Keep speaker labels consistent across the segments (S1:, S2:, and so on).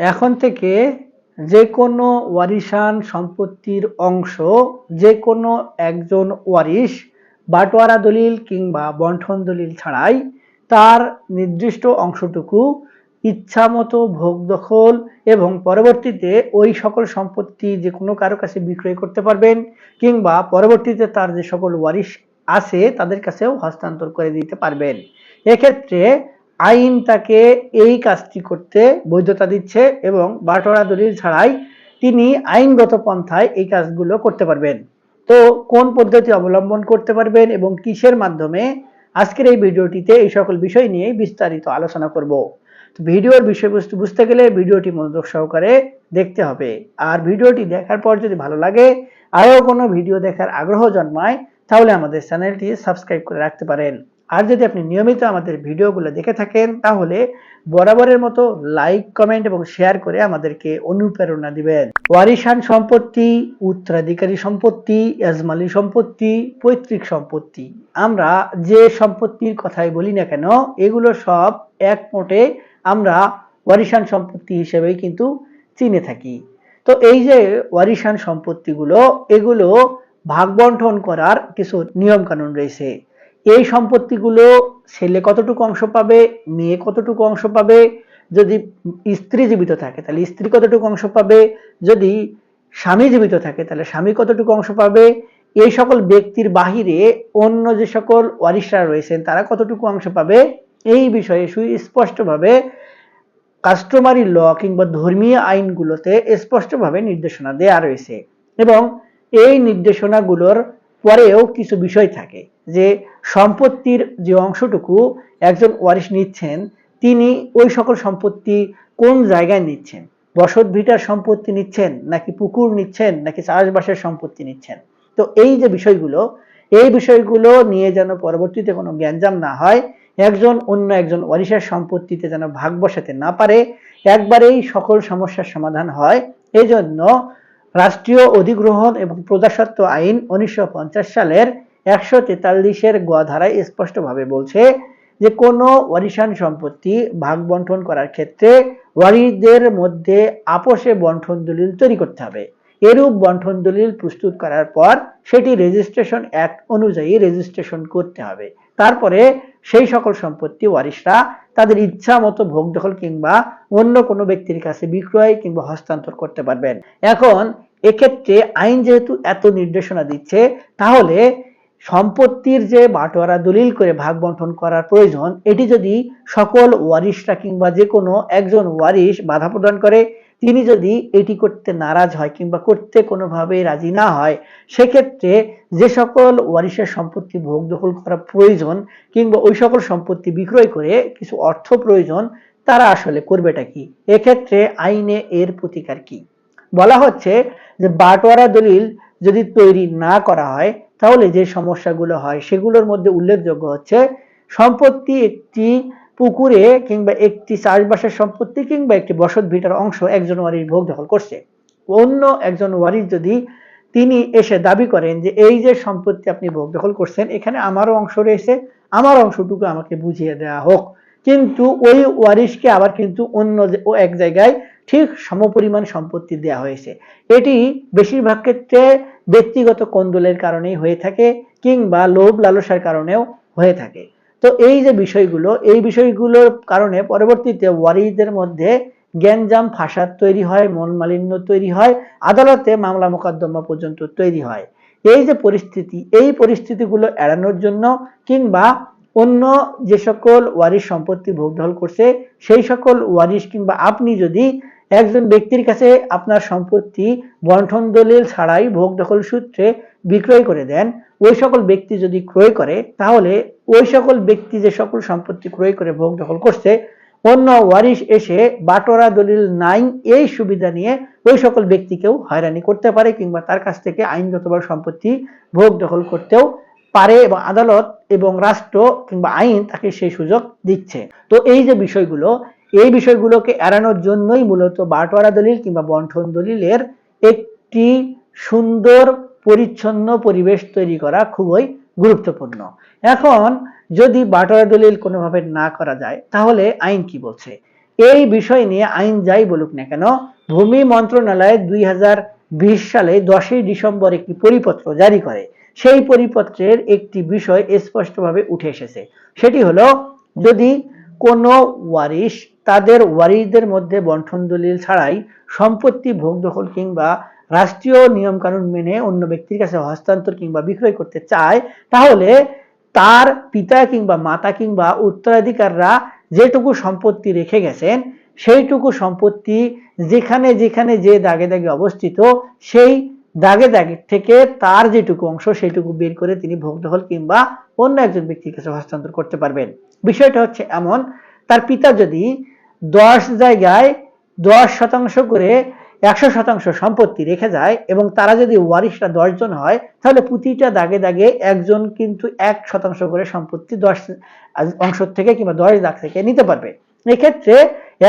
S1: এখন থেকে যে কোনো ওয়ারিশান সম্পত্তির অংশ যে কোনো একজন ওয়ারিশ বাটোয়ারা দলিল কিংবা বন্ঠন দলিল ছাড়াই তার নির্দিষ্ট অংশটুকু ইচ্ছামতো ভোগ দখল এবং পরবর্তীতে ওই সকল সম্পত্তি যে কোনো কারও কাছে বিক্রয় করতে পারবেন কিংবা পরবর্তীতে তার যে সকল ওয়ারিশ আছে তাদের কাছেও হস্তান্তর করে দিতে পারবেন। এক্ষেত্রে আইন তাকে এই কাজটি করতে বৈধতা দিচ্ছে এবং বাটোয়ারা দলিল ছাড়াই তিনি আইনগত পন্থায় এই কাজগুলো করতে পারবেন। তো কোন পদ্ধতি অবলম্বন করতে পারবেন এবং কিসের মাধ্যমে? আজকের এই ভিডিওটিতে এই সকল বিষয় নিয়ে বিস্তারিত আলোচনা করব। তো ভিডিওর বিষয়বস্তু বুঝতে গেলে ভিডিওটি মনোযোগ সহকারে দেখতে হবে। আর ভিডিওটি দেখার পর যদি ভালো লাগে, আরও কোনো ভিডিও দেখার আগ্রহ জন্মায়, তাহলে আমাদের চ্যানেলটি সাবস্ক্রাইব করে রাখতে পারেন। আর যদি আপনি নিয়মিত আমাদের ভিডিওগুলো দেখে থাকেন, তাহলে বরাবরের মতো লাইক কমেন্ট এবং শেয়ার করে আমাদেরকে অনুপ্রেরণা দিবেন। ওয়ারিশান সম্পত্তি, উত্তরাধিকারী সম্পত্তি এজমালি সম্পত্তি, পৈতৃক সম্পত্তি। আমরা যে সম্পত্তির কথাই বলি না কেন, এগুলো সব এক মোটে আমরা ওয়ারিশান সম্পত্তি হিসেবেই কিন্তু চিনে থাকি। তো এই যে ওয়ারিশান সম্পত্তিগুলো, এগুলো ভাগ বন্টন করার কিছু নিয়মকানুন রয়েছে। এই সম্পত্তিগুলো ছেলে কতটুকু অংশ পাবে, মেয়ে কতটুকু অংশ পাবে, যদি স্ত্রী জীবিত থাকে, তাহলে স্ত্রী কতটুকু অংশ পাবে, যদি স্বামী জীবিত থাকে, তাহলে স্বামী কতটুকু অংশ পাবে, এই সকল ব্যক্তির বাহিরে অন্য যে সকল ওয়ারিশরা রয়েছেন, তারা কতটুকু অংশ পাবে, এই বিষয়ে সুস্পষ্টভাবে কাস্টমারি ল কিংবা ধর্মীয় আইনগুলোতে স্পষ্টভাবে নির্দেশনা দেয়া রয়েছে এবং এই নির্দেশনাগুলোর পরেও কিছু বিষয় থাকে যে সম্পত্তির যে অংশটুকু একজন ওয়ারিশ নিচ্ছেন, তিনি ওই সকল সম্পত্তি কোন জায়গায় নিচ্ছেন? বসত ভিটার সম্পত্তি নিচ্ছেন, নাকি পুকুর নিচ্ছেন, নাকি চাষবাসের সম্পত্তি নিচ্ছেন? তো এই যে বিষয়গুলো, এই বিষয়গুলো নিয়ে যেন পরবর্তীতে কোনো জ্ঞানজাম না হয়, একজন অন্য একজন ওয়ারিশের সম্পত্তিতে যেন ভাগ বসাতে না পারে, একবারেই সকল সমস্যার সমাধান হয়। এজন্য রাষ্ট্রীয় অধিগ্রহণ এবং প্রজাসত্ব আইন উনিশশো পঞ্চাশ সালের একশো তেতাল্লিশের গ ধারায় স্পষ্টভাবে বলছে যে কোনো ওয়ারিশান সম্পত্তি ভাগ বন্টন করার ক্ষেত্রে ওয়ারিদের মধ্যে আপোষে বন্টন দলিল তৈরি করতে হবে। এরূপ বন্টন দলিল প্রস্তুত করার পর সেটি রেজিস্ট্রেশন অ্যাক্ট অনুযায়ী রেজিস্ট্রেশন করতে হবে। তারপরে সেই সকল সম্পত্তি ওয়ারিশরা তাদের ইচ্ছা মতো ভোগ দখল কিংবা অন্য কোনো ব্যক্তির কাছে বিক্রয় কিংবা হস্তান্তর করতে পারবেন। এখন এক্ষেত্রে আইন যেহেতু এত নির্দেশনা দিচ্ছে, তাহলে সম্পত্তির যে বাটোয়ারা দলিল করে ভাগ বন্টন করার প্রয়োজন, এটি যদি সকল ওয়ারিশরা কিংবা যে কোনো একজন ওয়ারিশ বাধা প্রদান করে, তিনি যদি এটি করতে নারাজ হয় কিংবা করতে কোনোভাবে রাজি না হয়, সেক্ষেত্রে যে সকল ওয়ারিশের সম্পত্তি ভোগ দখল করা প্রয়োজন কিংবা ওই সকল সম্পত্তি বিক্রয় করে কিছু অর্থ প্রয়োজন, তারা আসলে করবেটা কি? এক্ষেত্রে আইনে এর প্রতিকার কি? বলা হচ্ছে যে বাটোয়ারা দলিল যদি তৈরি না করা হয় তাহলে যে সমস্যাগুলো হয়, সেগুলোর মধ্যে উল্লেখযোগ্য হচ্ছে সম্পত্তি একটি পুকুরে কিংবা একটি চাষবাসের সম্পত্তি কিংবা একটি বসত ভিটার অংশ একজন ওয়ারিশ ভোগ দখল করছে। অন্য একজন ওয়ারিশ যদি তিনি এসে দাবি করেন যে এই যে সম্পত্তি আপনি ভোগ দখল করছেন, এখানে আমারও অংশ রয়েছে, আমার অংশটুকু আমাকে বুঝিয়ে দেওয়া হোক। কিন্তু ওই ওয়ারিশকে আবার কিন্তু অন্য এক জায়গায় ঠিক সমপরিমাণ সম্পত্তি দেওয়া হয়েছে। এটি বেশিরভাগ ক্ষেত্রে ব্যক্তিগত কোন্দলের কারণেই হয়ে থাকে কিংবা লোভ লালসার কারণেও হয়ে থাকে। তো এই যে বিষয়গুলো, এই বিষয়গুলোর কারণে পরবর্তীতে ওয়ারিদের মধ্যে জ্ঞানজাম ফাসাদ তৈরি হয় মন মালিন্য তৈরি হয়, আদালতে মামলা মোকদ্দমা পর্যন্ত তৈরি হয়। এই যে পরিস্থিতি, এই পরিস্থিতিগুলো এড়ানোর জন্য কিংবা অন্য যে সকল ওয়ারিশ সম্পত্তি ভোগদখল করছে, সেই সকল ওয়ারিশ কিংবা আপনি যদি একজন ব্যক্তির কাছে আপনার সম্পত্তি বন্ঠন দলিল ছাড়াই ভোগ দখল সূত্রে বিক্রয় করে দেন, ওই সকল ব্যক্তি যদি ক্রয় করে, তাহলে ওই সকল ব্যক্তি যে সকল সম্পত্তি ক্রয় করে ভোগ দখল করছে, অন্য ওয়ারিশ এসে বাটোরা দলিল নাই, এই সুবিধা নিয়ে ওই সকল ব্যক্তিকেও হয়রানি করতে পারে কিংবা তার কাছ থেকে আইনগতভাবে সম্পত্তি ভোগ দখল করতেও পারে এবং আদালত এবং রাষ্ট্র কিংবা আইন তাকে সেই সুযোগ দিচ্ছে। তো এই যে বিষয়গুলো, এই বিষয়গুলোকে এড়ানোর জন্যই মূলত বাটোয়ারা দলিল কিংবা বন্ঠন দলিলের একটি সুন্দর, পরিচ্ছন্ন পরিবেশ তৈরি করা খুবই গুরুত্বপূর্ণ। এখন যদি বাটোয়ারা দলিল কোনোভাবে না করা যায়, তাহলে আইন কি বলছে? এই বিষয় নিয়ে আইন যাই বলুক না কেন, ভূমি মন্ত্রণালয় দুই সালে দশই ডিসেম্বর একটি পরিপত্র জারি করে। সেই পরিপত্রের একটি বিষয় স্পষ্টভাবে উঠে এসেছে। সেটি হলো, যদি কোনো ওয়ারিশ তাদের ওয়ারিশদের মধ্যে বন্টন দলিল ছাড়াই সম্পত্তি ভোগ দখল কিংবা রাষ্ট্রীয় নিয়মকানুন মেনে অন্য ব্যক্তির কাছে হস্তান্তর কিংবা বিক্রয় করতে চায়, তাহলে তার পিতা কিংবা মাতা কিংবা উত্তরাধিকাররা যেটুকু সম্পত্তি রেখে গেছেন, সেইটুকু সম্পত্তি যেখানে যেখানে যে দাগে দাগে অবস্থিত, সেই দাগে দাগে থেকে তার যেটুকু অংশ সেইটুকু বের করে তিনি ভোগ দখল কিংবা অন্য একজন ব্যক্তির কাছে হস্তান্তর করতে পারবেন। বিষয়টা হচ্ছে এমন, তার পিতা যদি দশ জায়গায় দশ শতাংশ করে একশো শতাংশ সম্পত্তি রেখে যায় এবং তারা যদি ওয়ারিশরা দশজন হয়, তাহলে প্রতিটা দাগে দাগে একজন কিন্তু এক শতাংশ করে সম্পত্তি দশ অংশ থেকে কিংবা দশ দাগ থেকে নিতে পারবে। এক্ষেত্রে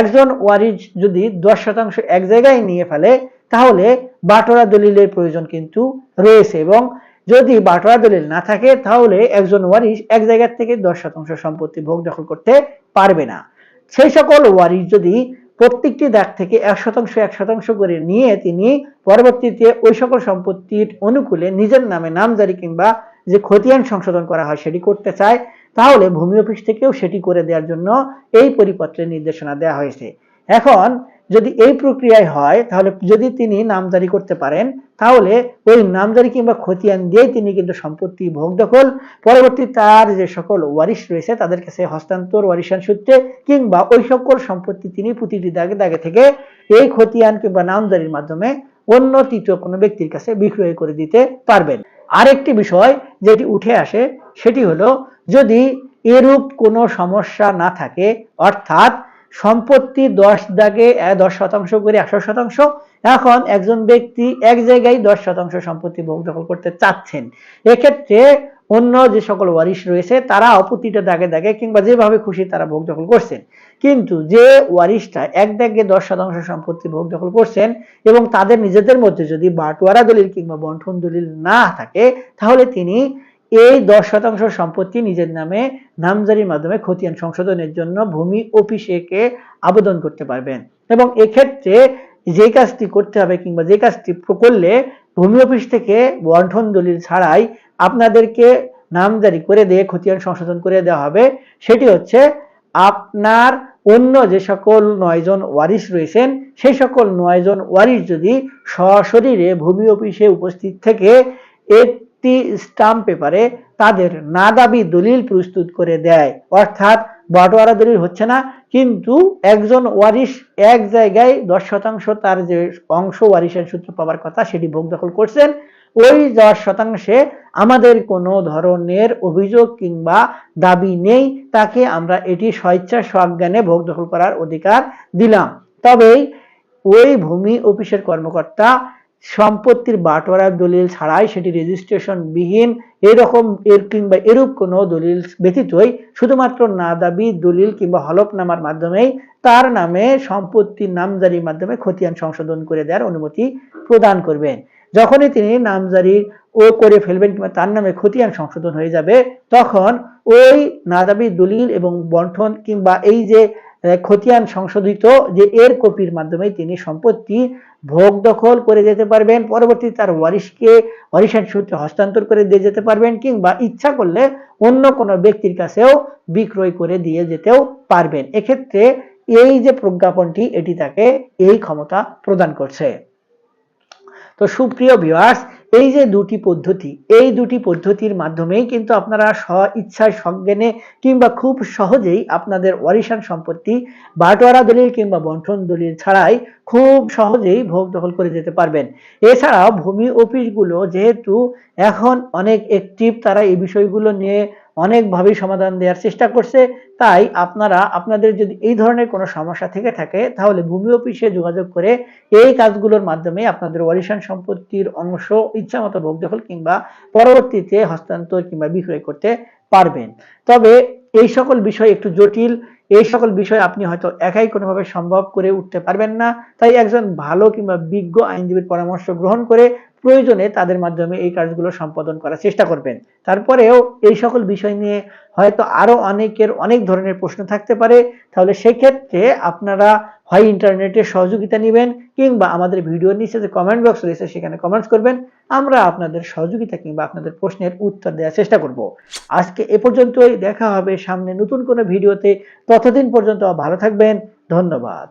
S1: একজন ওয়ারিশ যদি দশ শতাংশ এক জায়গায় নিয়ে ফেলে তাহলে বাটোয়ারা দলিলের প্রয়োজন কিন্তু রয়েছে এবং যদি বাটোয়ারা দলিল না থাকে, তাহলে একজন ওয়ারিশ এক জায়গা থেকে দশ শতাংশ সম্পত্তি ভোগ দখল করতে পারবে না। সেই সকল ওয়ারিশ যদি প্রত্যেকটি দাগ থেকে এক শতাংশ এক শতাংশ করে নিয়ে তিনি পরবর্তীতে ওই সকল সম্পত্তির অনুকূলে নিজের নামে নামজারি কিংবা যে খতিয়ান সংশোধন করা হয় সেটি করতে চায়, তাহলে ভূমি অফিস থেকেও সেটি করে দেওয়ার জন্য এই পরিপত্রে নির্দেশনা দেওয়া হয়েছে। এখন যদি এই প্রক্রিয়ায় হয়, তাহলে যদি তিনি নামজারি করতে পারেন, তাহলে ওই নামজারি কিংবা খতিয়ান দিয়ে তিনি কিন্তু সম্পত্তি ভোগ দখল। পরবর্তী তার যে সকল ওয়ারিশ রয়েছে, তাদের কাছে হস্তান্তর, ওয়ারিশান সূত্রে কিংবা ওই সকল সম্পত্তি তিনি প্রতিটি দাগে দাগে থেকে এই খতিয়ান কিংবা নামজারির মাধ্যমে অন্য তৃতীয় কোনো ব্যক্তির কাছে বিক্রয় করে দিতে পারবেন। আরেকটি বিষয় যেটি উঠে আসে, সেটি হলো যদি এরূপ কোনো সমস্যা না থাকে, অর্থাৎ সম্পত্তি দশ দাগে দশ শতাংশ করে একশো শতাংশ। এখন একজন ব্যক্তি এক জায়গায় দশ শতাংশ সম্পত্তি ভোগ দখল করতে চাচ্ছেন। এক্ষেত্রে অন্য যে সকল ওয়ারিশ রয়েছে তারা প্রতিটা দাগে দাগে কিংবা যেভাবে খুশি তারা ভোগ দখল করছেন। কিন্তু যে ওয়ারিশটা এক দাগে দশ শতাংশ সম্পত্তি ভোগ দখল করছেন এবং তাদের নিজেদের মধ্যে যদি বাটোয়ারা দলিল কিংবা বন্ঠন দলিল না থাকে, তাহলে তিনি এই দশ শতাংশ সম্পত্তি নিজের নামে নামজারির মাধ্যমে খতিয়ান সংশোধনের জন্য ভূমি অফিসেকে আবেদন করতে পারবেন। এবং এক্ষেত্রে যে কাজটি করতে হবে কিংবা যে কাজটি করলে ভূমি অফিস থেকে বন্টন দলিল ছাড়াই আপনাদেরকে নামজারি করে দিয়ে খতিয়ান সংশোধন করে দেওয়া হবে। সেটি হচ্ছে আপনার অন্য যে সকল নয়জন ওয়ারিশ রয়েছেন, সেই সকল নয়জন ওয়ারিশ যদি সশরীরে ভূমি অফিসে উপস্থিত থেকে একটি স্টাম্প পেপারে তাদের না দাবি দলিল প্রস্তুত করে দেয়। অর্থাৎ বাটোয়ারা দলিল হচ্ছে না, কিন্তু একজন ওয়ারিশ এক জায়গায় দশ শতাংশ তার যে অংশ ওয়ারিশের সূত্র পাওয়ার কথা সেটি ভোগ দখল করছেন, ওই দশ শতাংশে আমাদের কোনো ধরনের অভিযোগ কিংবা দাবি নেই, তাকে আমরা এটি স্বেচ্ছা স্বজ্ঞানে ভোগ দখল করার অধিকার দিলাম। তবেই ওই ভূমি অফিসের কর্মকর্তা সম্পত্তির বাটোয়ারা দলিল ছাড়াই সেটি রেজিস্ট্রেশন বিহীন এরকম এর কিংবা এরূপ কোনো দলিল ব্যতীতই শুধুমাত্র না দাবি দলিল কিংবা হলফনামার মাধ্যমেই তার নামে সম্পত্তির নামজারির মাধ্যমে খতিয়ান সংশোধন করে দেওয়ার অনুমতি প্রদান করবেন। যখনই তিনি নামজারি ও করে ফেলবেন কিংবা তার নামে খতিয়ান সংশোধন হয়ে যাবে, তখন ওই না দাবি দলিল এবং বন্টন কিংবা এই যে খতিয়ান সংশোধিত যে এর কপির মাধ্যমে তিনি সম্পত্তি ভোগ দখল করে যেতে পারবেন পরবর্তী তার ওয়ারিশকে ওয়ারিশান সূত্রে হস্তান্তর করে দিয়ে যেতে পারবেন, কিংবা ইচ্ছা করলে অন্য কোনো ব্যক্তির কাছেও বিক্রয় করে দিয়ে যেতেও পারবেন। এক্ষেত্রে এই যে প্রজ্ঞাপনটি, এটি তাকে এই ক্ষমতা প্রদান করছে। তো সুপ্রিয় ভিউয়ার্স এই যে দুটি পদ্ধতি, এই দুটি পদ্ধতির মাধ্যমেই কিন্তু আপনারা স্ব ইচ্ছায় সজ্ঞানে কিংবা খুব সহজেই আপনাদের ওয়ারিশান সম্পত্তি, বাটোয়ারা দলিল কিংবা বন্টন দলিল ছাড়াই খুব সহজেই ভোগ দখল করে যেতে পারবেন। এছাড়াও ভূমি অফিসগুলো যেহেতু এখন অনেক অ্যাক্টিভ তারা এই বিষয়গুলো নিয়ে অনেকভাবেই সমাধান দেওয়ার চেষ্টা করছে। তাই আপনারা, আপনাদের যদি এই ধরনের কোনো সমস্যা থেকে থাকে, তাহলে ভূমি অফিসে যোগাযোগ করে এই কাজগুলোর মাধ্যমে আপনাদের ওয়ারিশান সম্পত্তির অংশ, ইচ্ছামতো ভোগ দখল কিংবা পরবর্তীতে হস্তান্তর কিংবা বিক্রয় করতে পারবেন। তবে এই সকল বিষয় একটু জটিল। এই সকল বিষয় আপনি হয়তো একাই কোনোভাবে সম্ভব করে উঠতে পারবেন না। তাই একজন ভালো কিংবা বিজ্ঞ আইনজীবীর পরামর্শ গ্রহণ করে প্রয়োজনে তাদের মাধ্যমে এই কাজগুলো সম্পাদন করার চেষ্টা করবেন। তারপরেও এই সকল বিষয় নিয়ে হয়তো আরও অনেকের অনেক ধরনের প্রশ্ন থাকতে পারে। তাহলে সেক্ষেত্রে আপনারা হয় ইন্টারনেটের সহযোগিতা নেবেন কিংবা আমাদের ভিডিওর নিচে যে কমেন্ট বক্স রয়েছে সেখানে কমেন্টস করবেন। আমরা আপনাদের সহযোগিতা কিংবা আপনাদের প্রশ্নের উত্তর দেওয়ার চেষ্টা করব। আজকে এ পর্যন্তই। দেখা হবে সামনে নতুন কোনো ভিডিওতে। ততদিন পর্যন্ত ভালো থাকবেন। ধন্যবাদ।